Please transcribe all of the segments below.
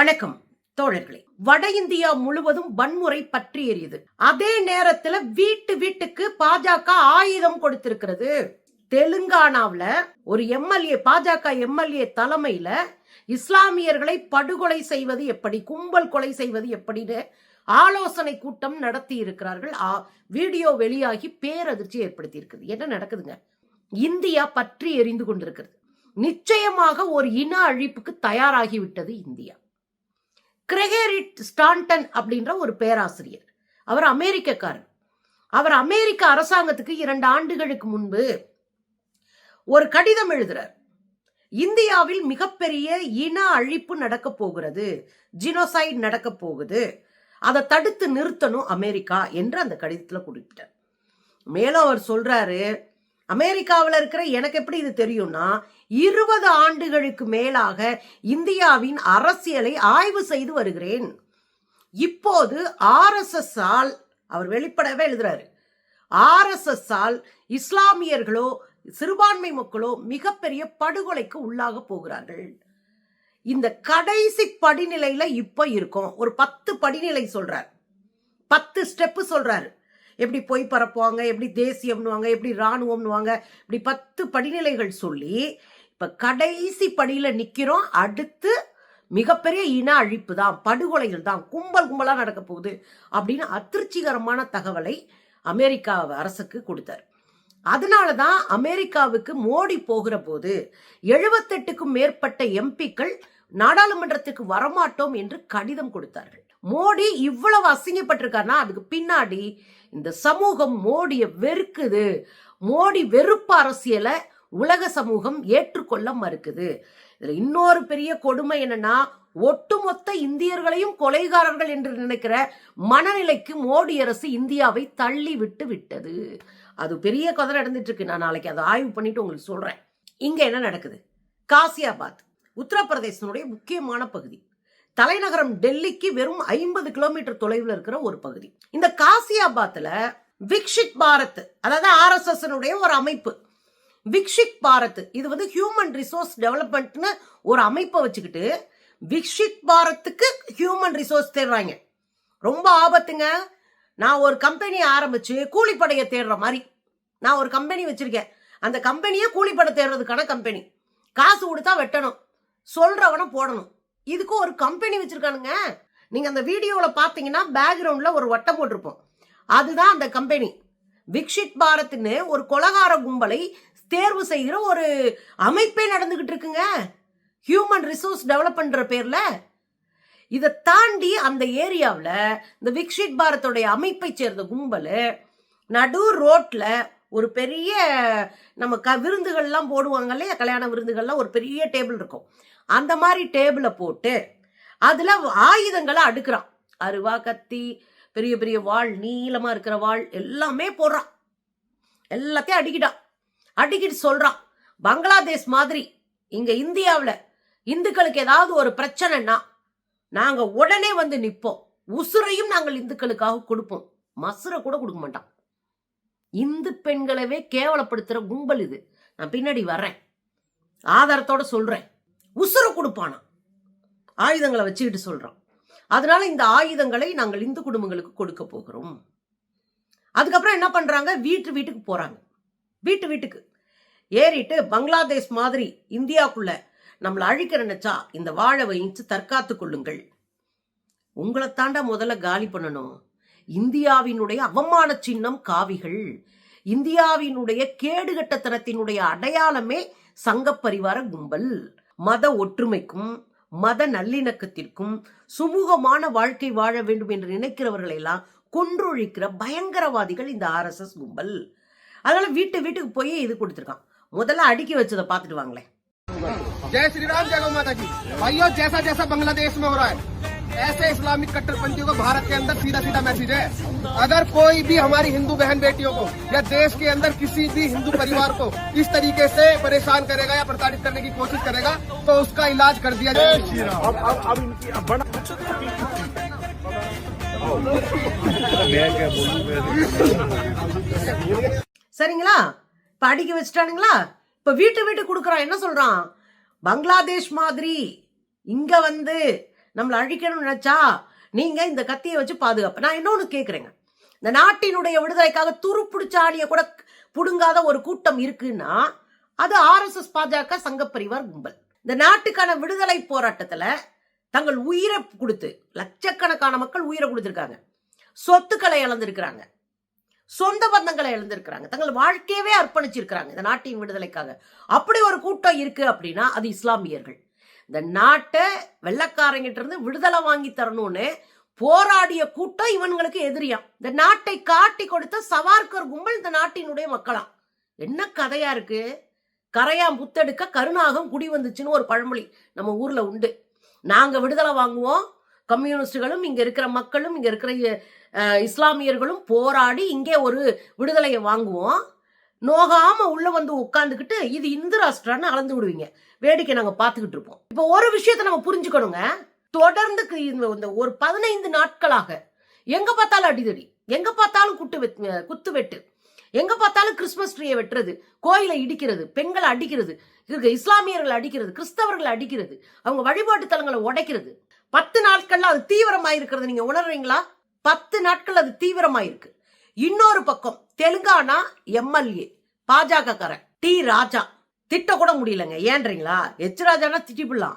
வணக்கம் தோழர்களே. வட இந்தியா முழுவதும் வன்முறை பற்றி எரியுது. அதே நேரத்துல வீட்டு வீட்டுக்கு பாஜக ஆயுதம் கொடுத்திருக்கிறது. தெலுங்கானாவில ஒரு எம்எல்ஏ பாஜக எம்எல்ஏ தலைமையில இஸ்லாமியர்களை படுகொலை செய்வது எப்படி கும்பல் கொலை செய்வது எப்படின்னு ஆலோசனை கூட்டம் நடத்தி இருக்கிறார்கள். ஆ- வீடியோ வெளியாகி பேரதிர்ச்சி ஏற்படுத்தி இருக்குது என்ன நடக்குதுங்க? இந்தியா பற்றி எரிந்து கொண்டிருக்கிறது. நிச்சயமாக ஒரு இன அழிப்புக்கு தயாராகிவிட்டது இந்தியா. கிரெகரிட் ஸ்டான்டன் அப்படின்ற ஒரு பேராசிரியர். அவர் அமெரிக்கக்காரர். அவர் அமெரிக்க அரசாங்கத்துக்கு இரண்டு ஆண்டுகளுக்கு முன்பு ஒரு கடிதம் எழுதுறார். இந்தியாவில் மிகப்பெரிய இன அழிப்பு நடக்க போகிறது ஜினோசைட் நடக்க போகுது. அதை தடுத்து நிறுத்தணும் அமெரிக்கா என்று அந்த கடிதத்தில் குறிப்பிட்டார். மேலும் அவர் சொல்றாரு அமெரிக்காவில் இருக்கிற எனக்கு எப்படி இது தெரியும்னா இருபது ஆண்டுகளுக்கு மேலாக இந்தியாவின் அரசியலை ஆய்வு செய்து வருகிறேன். இப்போது ஆர்எஸ்எஸ் ஆல் அவர் வெளிப்படவே எழுதுறாரு ஆர்எஸ்எஸ் ஆல் இஸ்லாமியர்களோ சிறுபான்மை மக்களோ மிகப்பெரிய படுகொலைக்கு உள்ளாக போகிறார்கள். இந்த கடைசி படிநிலையில இப்ப இருக்கோம். ஒரு பத்து படிநிலை சொல்றார். பத்து ஸ்டெப்பு சொல்றாரு. எப்படி பொய் பரப்புவாங்க எப்படி தேசியம்னுவாங்க எப்படி இராணுவம்னுவாங்க இப்படி பத்து படிநிலைகள் சொல்லி இப்போ கடைசி படியில் நிற்கிறோம் அடுத்து மிகப்பெரிய இன அழிப்பு தான் படுகொலைகள் தான் கும்பல் கும்பலாக நடக்க போகுது அப்படின்னு அதிர்ச்சிகரமான தகவலை அமெரிக்கா அரசுக்கு கொடுத்தார். அதனால தான் அமெரிக்காவுக்கு மோடி போகிற போது எழுபத்தெட்டுக்கும் மேற்பட்ட எம்பிக்கள் நாடாளுமன்றத்துக்கு வரமாட்டோம் என்று கடிதம் கொடுத்தார்கள். மோடி இவ்வளவு அசிங்கப்பட்டிருக்காருன்னா அதுக்கு பின்னாடி இந்த சமூகம் மோடியை வெறுக்குது. மோடி வெறுப்பு அரசியலை உலக சமூகம் ஏற்றுக்கொள்ள மறுக்குது. இதுல இன்னொரு பெரிய கொடுமை என்னன்னா ஒட்டுமொத்த இந்தியர்களையும் கொலைகாரர்கள் என்று நினைக்கிற மனநிலைக்கு மோடி அரசு இந்தியாவை தள்ளி விட்டு விட்டது. அது பெரிய கதை நடந்துட்டு இருக்கு நான் நாளைக்கு அதை ஆய்வு பண்ணிட்டு உங்களுக்கு சொல்றேன். இங்க என்ன நடக்குது? காசியாபாத் உத்தரப்பிரதேசனுடைய முக்கியமான பகுதி. தலைநகரம் டெல்லிக்கு வெறும் ஐம்பது கிலோமீட்டர் தொலைவில் இருக்கிற ஒரு பகுதி. இந்த காசியாபாத்ல விக்ஷித் பாரத் அதாவது ஆர்எஸ்எஸ் ஒரு அமைப்பு. விக்ஷித் பாரத் இது வந்து ஹியூமன் ரிசோர்ஸ் டெவலப்மெண்ட்னு ஒரு அமைப்பை வச்சுக்கிட்டு விக்ஷித் பாரத்துக்கு ஹியூமன் ரிசோர்ஸ் தேடுறாங்க. ரொம்ப ஆபத்துங்க. நான் ஒரு கம்பெனி ஆரம்பிச்சு கூலிப்படையை தேடுற மாதிரி. நான் ஒரு கம்பெனி வச்சிருக்கேன். அந்த கம்பெனியே கூலிப்படை தேடுறதுக்கான கம்பெனி காசு கொடுத்தா வெட்டணும். சொல்றவன போடணும். இதுக்கு ஒரு கம்பெனி வச்சிருக்கானுங்க. நீங்க அந்த வீடியோவில் பார்த்தீங்கன்னா பேக்ரவுண்டில் ஒரு வட்டம் போட்டிருப்போம். அதுதான் அந்த கம்பெனி விக்ஷித் பாரத்னு ஒரு கொலகார கும்பலை தேர்வு செய்கிற ஒரு அமைப்பே நடந்துகிட்டு இருக்குங்க. ஹியூமன் ரிசோர்ஸ் டெவலப் பண்ணுற பேரில். இதை தாண்டி அந்த ஏரியாவில் இந்த விக்ஷித் பாரத்தோடைய அமைப்பை சேர்ந்த கும்பல் நடு ரோட்டில் ஒரு பெரிய நம்ம க விருந்துகள்லாம் போடுவாங்க இல்லையா? கல்யாண விருந்துகள்லாம் ஒரு பெரிய டேபிள் இருக்கும். அந்த மாதிரி டேபிளை போட்டு அதில் ஆயுதங்களை அடுக்கிறான். அருவா கத்தி பெரிய பெரிய வாள் நீளமாக இருக்கிற வாள் எல்லாமே போடுறான். எல்லாத்தையும் அடிக்கிட்டான். அடிக்கிட்டு சொல்றான் பங்களாதேஷ் மாதிரி இங்க இந்தியாவில் இந்துக்களுக்கு ஏதாவது ஒரு பிரச்சனைன்னா நாங்க உடனே வந்து நிற்போம் உசுரையும் நாங்கள் இந்துக்களுக்காக கொடுப்போம். மசுரை கூட கொடுக்க மாட்டான். இந்து பெண்களவே கேவலப்படுத்துற கும்பல் இது. நான் பின்னாடி வர்றேன். ஆதாரத்தோட சொல்றேன். உசுர கொடுப்பானா? ஆயுதங்களை வச்சுக்கிட்டு சொல்கிறான் அதனால இந்த ஆயுதங்களை நாங்கள் இந்து குடும்பங்களுக்கு கொடுக்க போகிறோம். அதுக்கப்புறம் என்ன பண்ணுறாங்க வீட்டு வீட்டுக்கு போகிறாங்க வீட்டு வீட்டுக்கு. ஏறிட்டு பங்களாதேஷ் மாதிரி இந்தியாவுக்குள்ள நம்மளை அழிக்க நினச்சா இந்த வாழை வைச்சு தற்காத்து கொள்ளுங்கள். உங்களை தாண்டா முதல்ல காலி பண்ணணும். இந்தியாவினுடைய அவமான சின்னம் காவிகள். இந்தியாவினுடைய கேடுகட்டத்தனத்தினுடைய அடையாளமே சங்கப்பரிவார கும்பல். மத ஒற்றுமைக்கும் மத நல்லிணக்கத்திற்கும் சுமூகமான வாழ்க்கை வாழ வேண்டும் என்று நினைக்கிறவர்கள் எல்லாம் கொன்றொழிக்கிற பயங்கரவாதிகள் இந்த ஆர்எஸ்எஸ் கும்பல். அதனால வீட்டு வீட்டுக்கு போய் இது கொடுத்துருக்கான். முதல்ல அடுக்கி வச்சதை பார்த்துட்டு வாங்களேன். ஜெய் ஸ்ரீராம் ஜெய் மாதாஜி. ஐயோ ஜேசா ஜேசா பங்களாதேஷ் जैसा जैसा बांग्लादेश में हो रहा है ऐसे इस्लामिक कट्टरपंथियों को भारत के अंदर सीधा सीधा मैसेज है अगर कोई भी हमारी हिंदू बहन बेटियों को या देश के अंदर किसी भी हिंदू परिवार को इस तरीके से परेशान करेगा या प्रताड़ित करने की कोशिश करेगा तो उसका इलाज कर दिया जाएगा अब अब अब इनकी अब बड़ा मैं क्या बोलूं मैं சரிங்களா இப்ப அடுக்கி வச்சுட்டானுங்களா இப்ப வீட்டு வீட்டு கொடுக்குறான் என்ன சொல்றான் பங்களாதேஷ் மாதிரி இங்க வந்து நம்மளை அழிக்கணும்னு நினைச்சா நீங்க இந்த கத்தியை வச்சு பாதுகாப்பு. நான் இன்னொன்னு கேட்குறேங்க இந்த நாட்டினுடைய விடுதலைக்காக துருப்பிடிச்சாடிய கூட புடுங்காத ஒரு கூட்டம் இருக்குன்னா அது ஆர்எஸ்எஸ் பாஜக சங்கப்பரிவார் கும்பல். இந்த நாட்டுக்கான விடுதலை போராட்டத்தில் தங்கள் உயிரை கொடுத்து லட்சக்கணக்கான மக்கள் உயிரை கொடுத்துருக்காங்க. சொத்துக்களை இழந்திருக்கிறாங்க. சொந்த பந்தங்களை இழந்திருக்கிறாங்க. தங்கள் வாழ்க்கையவே அர்ப்பணிச்சிருக்கிறாங்க இந்த நாட்டின் விடுதலைக்காக. அப்படி ஒரு கூட்டம் இருக்கு அப்படின்னா அது இஸ்லாமியர்கள். இந்த நாட்டை வெள்ளக்காரங்கிட்ட இருந்து விடுதலை வாங்கி தரணும்னு போராடிய கூட்டம் இவன்களுக்கு எதிரியாம் இந்த நாட்டை காட்டி கொடுத்த சவார்கர் கும்பல் இந்த நாட்டினுடைய மக்களாம் என்ன கதையா இருக்கு? கரையாம் புத்தெடுக்க கருணாகம் குடி வந்துச்சுன்னு ஒரு பழமொழி நம்ம ஊர்ல உண்டு. நாங்க விடுதலை வாங்குவோம். கம்யூனிஸ்டுகளும் இங்க இருக்கிற மக்களும் இங்க இருக்கிற இஸ்லாமியர்களும் போராடி இங்கே ஒரு விடுதலையை வாங்குவோம். நோகாம உள்ள வந்து உட்காந்துக்கிட்டு இது இந்து ராஷ்டிரான்னு அளந்து விடுவீங்க. வேடிக்கை நாங்க பார்த்துக்கிட்டு இருப்போம். இப்போ ஒரு விஷயத்த நம்ம புரிஞ்சுக்கணுங்க. தொடர்ந்து இந்த ஒரு பதினைந்து நாட்களாக எங்க பார்த்தாலும் அடிதடி. எங்க பார்த்தாலும் குட்டு வெட் குத்து வெட்டு. எங்க பார்த்தாலும் கிறிஸ்மஸ் ட்ரீயை வெட்டுறது கோயிலை இடிக்கிறது பெண்களை அடிக்கிறது இஸ்லாமியர்களை அடிக்கிறது கிறிஸ்தவர்களை அடிக்கிறது அவங்க வழிபாட்டு தலங்களை உடைக்கிறது. பத்து நாட்கள்ல அது தீவிரமாயிருக்கிறது நீங்க உணர்றீங்களா? பத்து நாட்கள் அது தீவிரமாயிருக்கு. இன்னொரு பக்கம் தெலுங்கானா எம்எல்ஏ பாஜக காரன் டி ராஜா. திட்ட கூட முடியலங்க. ஏன்றீங்களா? எச் ராஜானா திட்டிப்பிடலாம்.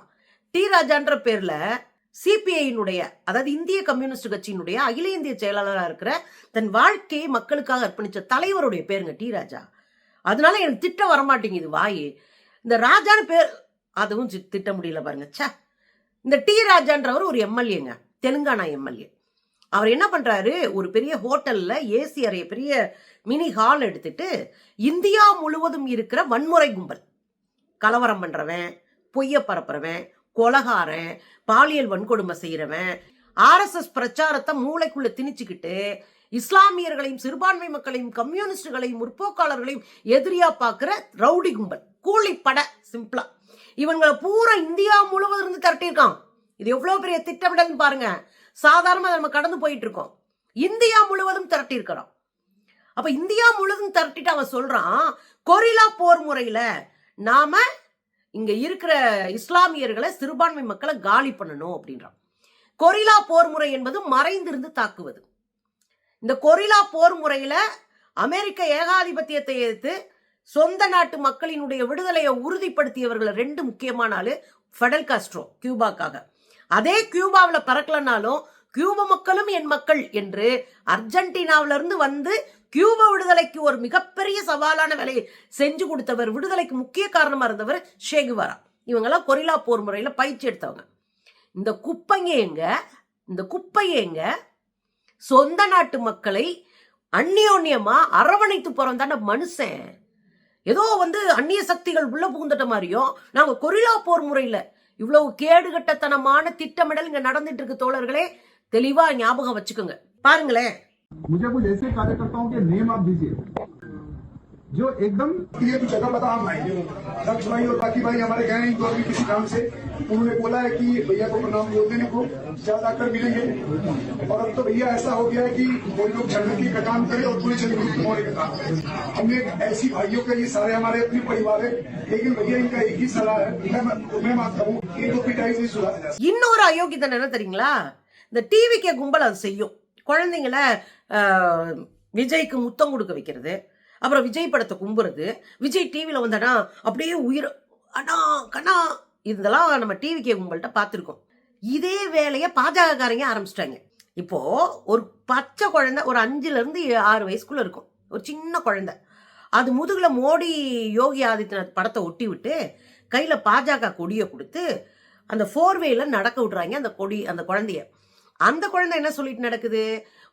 டி ராஜான்ற பேர்ல சிபிஐனுடைய அதாவது இந்திய கம்யூனிஸ்ட் கட்சியினுடைய அகில இந்திய செயலாளராக இருக்கிற தன் வாழ்க்கையை மக்களுக்காக அர்ப்பணித்த தலைவருடைய பேருங்க டி ராஜா. அதனால எனக்கு திட்டம் வரமாட்டேங்குது வாய். இந்த ராஜான்னு பேர் அதுவும் திட்ட முடியல பாருங்க. ச்சே. இந்த டி ராஜான்றவர் ஒரு எம்எல்ஏங்க. தெலுங்கானா எம்எல்ஏ. அவர் என்ன பண்ணுறாரு ஒரு பெரிய ஹோட்டலில் ஏசி அறைய பெரிய மினி ஹால் எடுத்துட்டு இந்தியா முழுவதும் இருக்கிற வன்முறை கும்பல். கலவரம் பண்ணுறவன் பொய்ய பரப்புறவன் கொலகாரன் பாலியல் வன்கொடுமை செய்கிறவன் ஆர்எஸ்எஸ் பிரச்சாரத்தை மூளைக்குள்ளே திணிச்சுக்கிட்டு இஸ்லாமியர்களையும் சிறுபான்மை மக்களையும் கம்யூனிஸ்டுகளையும் முற்போக்காளர்களையும் எதிரியா பார்க்குற ரவுடி கும்பல். கூலிப்பட சிம்பிளா. இவங்களை பூரா இந்தியா முழுவதும் இருந்து திரட்டியிருக்கான் இது எவ்வளோ பெரிய திட்டமிடல்னு பாருங்க. சாதாரணமாக நம்ம கடந்து போயிட்டு இருக்கோம் இந்தியா முழுவதும் திரட்டி இருக்கிறோம் அப்ப இந்தியா முழுவதும் திரட்டிட்டு அவன் சொல்றான் கொரில்லா போர் முறையில நாம இங்க இருக்கிற இஸ்லாமியர்களை சிறுபான்மை மக்களை காலி பண்ணணும் அப்படின்றான். கொரில்லா போர் முறை என்பது மறைந்திருந்து தாக்குவது. இந்த கொரில்லா போர் முறையில அமெரிக்க ஏகாதிபத்தியத்தை எதிர்த்து சொந்த நாட்டு மக்களினுடைய விடுதலையை உறுதிப்படுத்தியவர்கள் ரெண்டு முக்கியமான ஆளு ஃபெடல் காஸ்ட்ரோ கியூபாக்காக. அதே கியூபாவில் பறக்கலனாலும் கியூப மக்களும் என் மக்கள் என்று அர்ஜென்டினாவிலிருந்து வந்து கியூப விடுதலைக்கு ஒரு மிகப்பெரிய சவாலான வேலையை செஞ்சு கொடுத்தவர் விடுதலைக்கு முக்கிய காரணமாக இருந்தவர் ஷேகுவாரா இவங்கெல்லாம் கொரில்லா போர் முறையில் பயிற்சி எடுத்தவங்க. இந்த குப்பைங்க எங்க இந்த குப்பையேங்க சொந்த நாட்டு மக்களை அந்நியோன்யமா அரவணைத்து போறோம் தானே மனுஷன். ஏதோ வந்து அந்நிய சக்திகள் உள்ள புகுந்துட்ட மாதிரியும் நாங்கள் கொரில்லா போர் முறையில் இவ்வளவு கேடுகட்டத்தனமான திட்டமிடல் இங்க நடந்துட்டு இருக்கு தோழர்களே. தெளிவா ஞாபகம் வச்சுக்கோங்க. பாருங்களேன். जो एकदम ये तो जगह बता हम आएंगे दक्ष भाई और बाकी भाई हमारे गए हैं इनको अभी किसी काम से उन्होंने बोला है कि भैया को प्रणाम बोल देने को ज्यादा आकर मिलेंगे और अब तो भैया ऐसा हो गया है कि कोई लोग झंडकी का काम करे और पूरे चले गए मोरे का काम करे हमने ऐसी भाइयों के ये सारे हमारे अपने परिवार है लेकिन भैया इनका एक ही सलाह है मैं मैं मानता हूँ इनको पिटाई से सुधारा जा सकता है। இன்னொரு அயோக்கியத்தனம் என்ன தெரியுங்களா இந்த டிவிக்கே கும்பல் அது செய்யும் குழந்தைங்கள ஆஹ், விஜய்க்கு முத்தம் கொடுக்க வைக்கிறது அப்புறம் விஜய் படத்தை கும்புறது. விஜய் டிவியில் வந்தடா அப்படியே உயிர் அண்ணா கண்ணா இதெல்லாம் நம்ம டிவிக்கே கும்பல்கிட்ட பார்த்துருக்கோம். இதே வேலையை பாஜகக்காரங்க ஆரம்பிச்சிட்டாங்க. இப்போது ஒரு பச்சை குழந்தை ஒரு அஞ்சுலேருந்து ஆறு வயசுக்குள்ளே இருக்கும். ஒரு சின்ன குழந்தை. அது முதுகில் மோடி யோகி ஆதித்யநாத் படத்தை ஒட்டி விட்டு கையில் பாஜக கொடியை கொடுத்து அந்த ஃபோர்வேயில் நடக்க விடுறாங்க அந்த கொடி அந்த குழந்தைய. அந்த குழந்தை என்ன சொல்லிட்டு நடக்குது?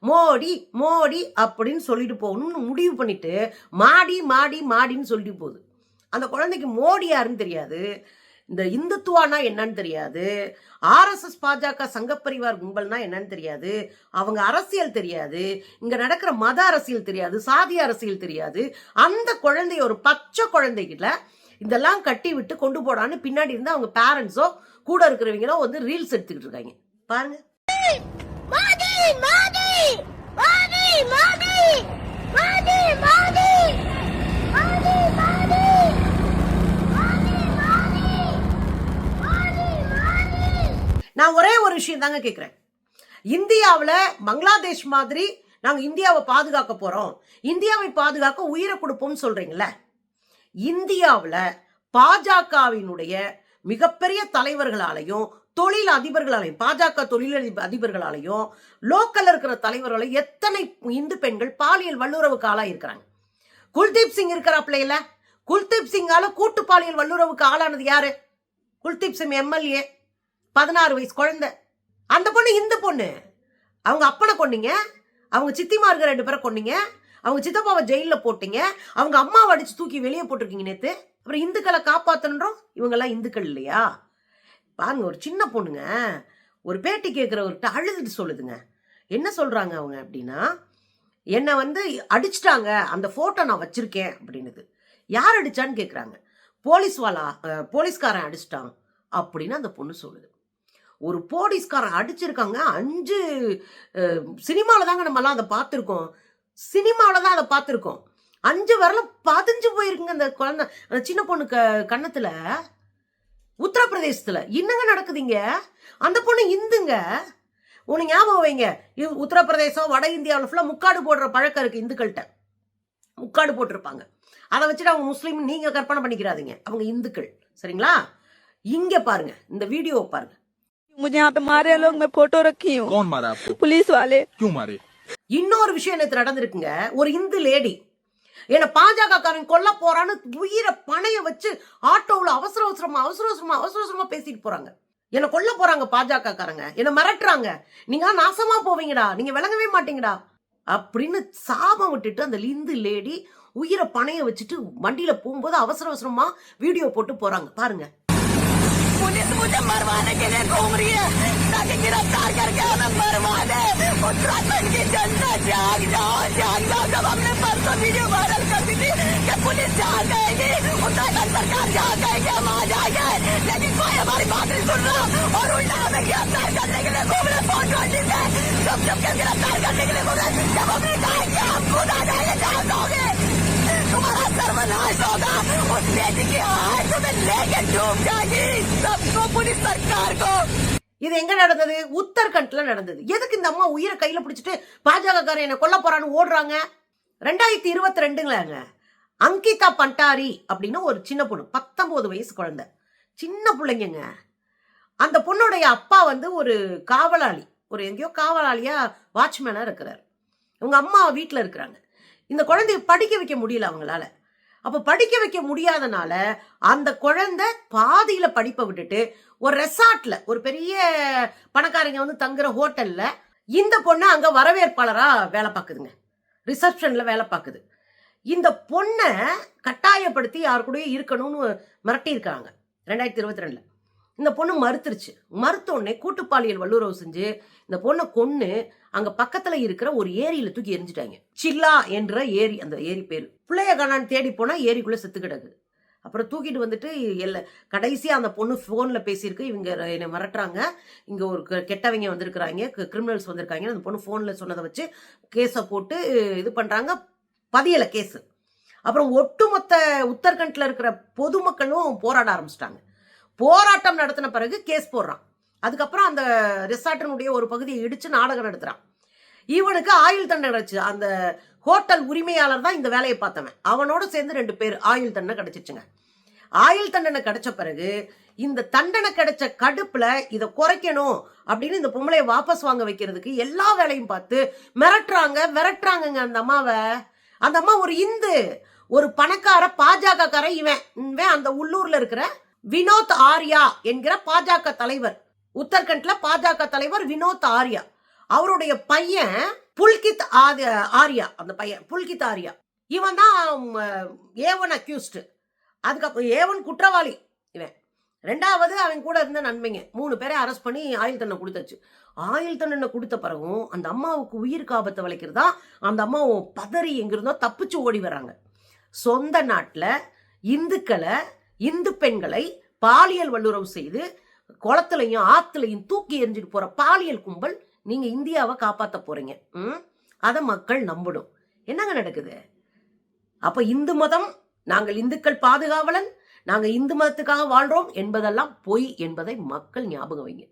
மோடி மோடி அப்படின்னு சொல்லிட்டு போகணும்னு முடிவு பண்ணிட்டு மாடி மாடி மாடின்னு சொல்லிட்டு போகுது. அந்த குழந்தைக்கு மோடி யாருன்னு தெரியாது. இந்த இந்துத்துவானா என்னன்னு தெரியாது. ஆர்எஸ்எஸ் பாஜக சங்கப்பரிவார் கும்பல்னா என்னன்னு தெரியாது. அவங்க அரசியல் தெரியாது. இங்க நடக்கிற மத அரசியல் தெரியாது சாதி அரசியல் தெரியாது. அந்த குழந்தைய ஒரு பச்சை குழந்தைகிட்ட இதெல்லாம் கட்டி விட்டு கொண்டு போடான்னு பின்னாடி இருந்து அவங்க பேரண்ட்ஸோ கூட இருக்கிறவங்களோ வந்து ரீல்ஸ் எடுத்துக்கிட்டு இருக்காங்க. பாருங்க. Modi! Modi! Modi! Modi! Modi! Modi! நான் ஒரே ஒரு விஷயம் தாங்க கேட்குறேன் இந்தியாவில் பங்களாதேஷ் மாதிரி நாங்கள் இந்தியாவை பாதுகாக்க போகிறோம் இந்தியாவை பாதுகாக்க உயிரை கொடுப்போம்னு சொல்கிறீங்களே இந்தியாவில் பாஜகவினுடைய மிகப்பெரிய தலைவர்களாலையும் தொழில் அதிபர்களாலையும் பாஜக தொழில் அதிபர்களாலையும் லோக்கல்ல இருக்கிற தலைவர்களையும் எத்தனை இந்து பெண்கள் பாலியல் வல்லுறவுக்கு ஆளாயிருக்கிறாங்க? குல்தீப் சிங் இருக்கிறாப்ல இல்ல? குல்தீப் சிங்கால கூட்டு பாலியல் வல்லுறவுக்கு ஆளானது யாரு? குல்தீப் சிங் எம்எல்ஏ பதினாறு வயசு குழந்தை. அந்த பொண்ணு இந்து பொண்ணு. அவங்க அப்பனை கொன்னீங்க. அவங்க சித்திமார்க ரெண்டு பேரை கொன்னீங்க. அவங்க சித்தப்பாவை ஜெயிலில் போட்டீங்க. அவங்க அம்மாவை அடிச்சு தூக்கி வெளியே போட்டிருக்கீங்க நேற்று அப்புறம் இந்துக்களை காப்பாற்றணுன்றோம் இவங்கெல்லாம் இந்துக்கள் இல்லையா? பாருங்க ஒரு சின்ன பொண்ணுங்க ஒரு பேட்டி கேட்குறவர்கிட்ட அழுதுட்டு சொல்லுதுங்க. என்ன சொல்கிறாங்க அவங்க அப்படின்னா என்னை வந்து அடிச்சிட்டாங்க அந்த ஃபோட்டோ நான் வச்சுருக்கேன் அப்படின்னுது. யார் அடிச்சான்னு கேட்குறாங்க போலீஸ் வாலா போலீஸ்காரன் அடிச்சிட்டான் அப்படின்னு அந்த பொண்ணு சொல்லுது. ஒரு போலீஸ்காரன் அடிச்சிருக்காங்க அஞ்சு சினிமாவில் தாங்க நம்மலாம் அதை பார்த்துருக்கோம். சினிமாவில் தான் அதை பார்த்துருக்கோம். அஞ்சு வரல பதிஞ்சு போயிருக்குங்க அந்த குழந்தை அந்த சின்ன பொண்ணு க கன்னத்தில். உத்தரப்பிரதேசத்துல என்னங்க நடக்குதுங்க அந்த பொண்ணு இந்துங்க உனக்கு ஞாபகம் வைங்க இது உத்தரப்பிரதேசம் வட இந்தியாவில் ஃபுல்லாக முக்காடு போடுற பழக்கம் இருக்கு இந்துக்கள்கிட்ட முக்காடு போட்டிருப்பாங்க அதை வச்சுட்டு அவங்க முஸ்லீம் நீங்க கற்பனை பண்ணிக்கிறாதீங்க அவங்க இந்துக்கள் சரிங்களா இங்க பாருங்க இந்த வீடியோவை பாருங்க मुझे यहाँ पे मारे लोग मैं फोटो रखी हूँ कौन मारा आपको पुलिस वाले क्यों मारे இன்னொரு விஷயம் நேற்று நடந்திருக்குங்க ஒரு இந்து லேடி என்ன பாஜக காரன் கொல்ல போறான்னு உயிரை பணைய வச்சு ஆட்டோவில் அவசர அவசரமா அவசர அவசரமா அவசர அவசரமா பேசிட்டு போறாங்க. என்ன கொல்ல போறாங்க பாஜக காரங்க என்ன மிரட்டுறாங்க. நீங்க நாசமா போவீங்கடா. நீங்க விளங்கவே மாட்டீங்கடா. அப்படின்னு சாபம் விட்டுட்டு அந்த லிந்து லேடி உயிரை பணைய வச்சுட்டு வண்டியில போகும்போது அவசர அவசரமா வீடியோ போட்டு போறாங்க. பாருங்க. पुलिस मुझे मरवाने के लिए घूम रही है। ताकि गिरफ़्तार करके हमें मरवा दे। उत्तराखंड की जनता जाग जाओ जाग जाओ। जब हमने परसों वीडियो वायरल कर दी थी कि पुलिस जाग गएगी उत्तराखंड सरकार जाग गएगी हम आ जाएँगे। लेकिन कोई हमारी बात नहीं सुन रहा और उल्टा हमें गिरफ़्तार करने के लिए घूम रहे फ़ोन ट्वेंटी से। जब जब के गिरफ़्तार करने के लिए घूम रहे जब हमने कहा कि हम खुद आ जाएँगे जहाँ जाओगे। तुम्हारा सर्वनाश होगा उस बेटी की हाथ तुम्हें लेके डूब जाएगी सबको पुलिस सरकार को இது எங்க நடந்தது உத்தரகண்ட்ல நடந்தது எதுக்கு இந்த அம்மா உயிரை கையில பிடிச்சிட்டு பாஜக காரன் என்ன கொல்ல போறான்னு ஓடுறாங்க ரெண்டாயிரத்தி இருபத்தி ரெண்டுங்களாங்க அங்கிதா பண்டாரி அப்படின்னு ஒரு சின்ன பொண்ணு பத்தொன்பது வயசு குழந்தை சின்ன பிள்ளைங்கங்க அந்த பொண்ணுடைய அப்பா வந்து ஒரு காவலாளி ஒரு எங்கேயோ காவலாளியா வாட்ச்மேனா இருக்கிறார் உங்க அம்மா வீட்டில் இருக்கிறாங்க இந்த குழந்தைய படிக்க வைக்க முடியல அவங்களால. அப்போ படிக்க வைக்க முடியாதனால அந்த குழந்தை பாதியில் படிப்பை விட்டுட்டு ஒரு ரெசார்ட்ல ஒரு பெரிய பணக்காரங்க வந்து தங்குற ஹோட்டல்ல இந்த பொண்ணு அங்க வரவேற்பாளராக வேலை பார்க்குதுங்க. ரிசப்ஷன்ல வேலை பார்க்குது. இந்த பொண்ணை கட்டாயப்படுத்தி யார் கூடயும் இருக்கணும்னு மிரட்டியிருக்காங்க ரெண்டாயிரத்தி இருபத்தி ரெண்டுல. இந்த பொண்ணு மறுத்துருச்சு. மறுத்த உடனே கூட்டுப்பாலியல் வல்லுறவு செஞ்சு இந்த பொண்ணை கொன்று அங்க பக்கத்துல இருக்கிற ஒரு ஏரியில தூக்கி எரிஞ்சிட்டாங்க சில்லா என்ற ஏரி அந்த ஏரி பேர். பிள்ளைய காணான்னு தேடி போனா ஏரிக்குள்ள செத்து கிடக்கு. அப்புறம் தூக்கிட்டு வந்துட்டு எல்லா கடைசியா அந்த பொண்ணு ஃபோன்ல பேசியிருக்கு. இவங்க என்னை மிரட்டுறாங்க. இங்க ஒரு கெட்டவங்க வந்திருக்கிறாங்க. கிரிமினல்ஸ் வந்திருக்காங்க. அந்த பொண்ணு ஃபோன்ல சொன்னதை வச்சு கேஸை போட்டு இது பண்றாங்க. பதியலை கேஸு. அப்புறம் ஒட்டுமொத்த உத்தரகண்ட்ல இருக்கிற பொதுமக்களும் போராட ஆரம்பிச்சிட்டாங்க. போராட்டம் நடத்தின பிறகு கேஸ் போடுறான். அதுக்கப்புறம் அந்த ரிசார்ட்டினுடைய ஒரு பகுதியை இடித்து நாடகம் நடத்துகிறான் இவனுக்கு ஆயுள் தண்டனை கிடச்சி. அந்த ஹோட்டல் உரிமையாளர் தான் இந்த வேலையை பார்த்தவன். அவனோட சேர்ந்து ரெண்டு பேர் ஆயுள் தண்டனை கிடச்சிச்சுங்க. ஆயுள் தண்டனை கிடைச்ச பிறகு இந்த தண்டனை கிடைச்ச கடுப்புல இதை குறைக்கணும் அப்படின்னு இந்த பொம்பளையை வாபஸ் வாங்க வைக்கிறதுக்கு எல்லா வேலையும் பார்த்து மிரட்டுறாங்க விரட்டுறாங்கங்க அந்த அம்மாவை. அந்த அம்மா ஒரு இந்து. ஒரு பணக்கார பாஜக இவன். இவன் அந்த உள்ளூர்ல இருக்கிற வினோத் ஆர்யா என்கிற பாஜக தலைவர். உத்தரகண்ட்ல பாஜக தலைவர் வினோத் ஆர்யா. அவருடைய பையன் புல்கித் ஆதி- ஆர்யா. அந்த பையன் புல்கித் ஆர்யா. இவன் தான் ஏவன் அக்யூஸ்டு. அதுக்கப்புறம் ஏவன் குற்றவாளி இவன். ரெண்டாவது அவன் கூட இருந்த நன்மைங்க மூணு பேரை அரெஸ்ட் பண்ணி ஆயுள் தண்டனை கொடுத்தாச்சு. ஆயுள் தண்டனை கொடுத்த பிறகும் அந்த அம்மாவுக்கு உயிருக்கு ஆபத்தை வளைக்கிறதா அந்த அம்மாவும் பதறி எங்கிருந்தோ தப்பிச்சு ஓடி வர்றாங்க. சொந்த நாட்டில் இந்துக்களை இந்து பெண்களை பாலியல் வல்லுறவு செய்து குளத்துலையும் ஆத்துலையும் தூக்கி எறிஞ்சிட்டு போற பாலியல் கும்பல் நீங்க இந்தியாவை காப்பாற்ற போறீங்க. ம்? அதை மக்கள் நம்பணும் என்னங்க நடக்குது? அப்ப இந்து மதம் நாங்கள் இந்துக்கள் பாதுகாவலன் நாங்கள் இந்து மதத்துக்காக வாழ்றோம் என்பதெல்லாம் பொய் என்பதை மக்கள் ஞாபகம் வைங்க.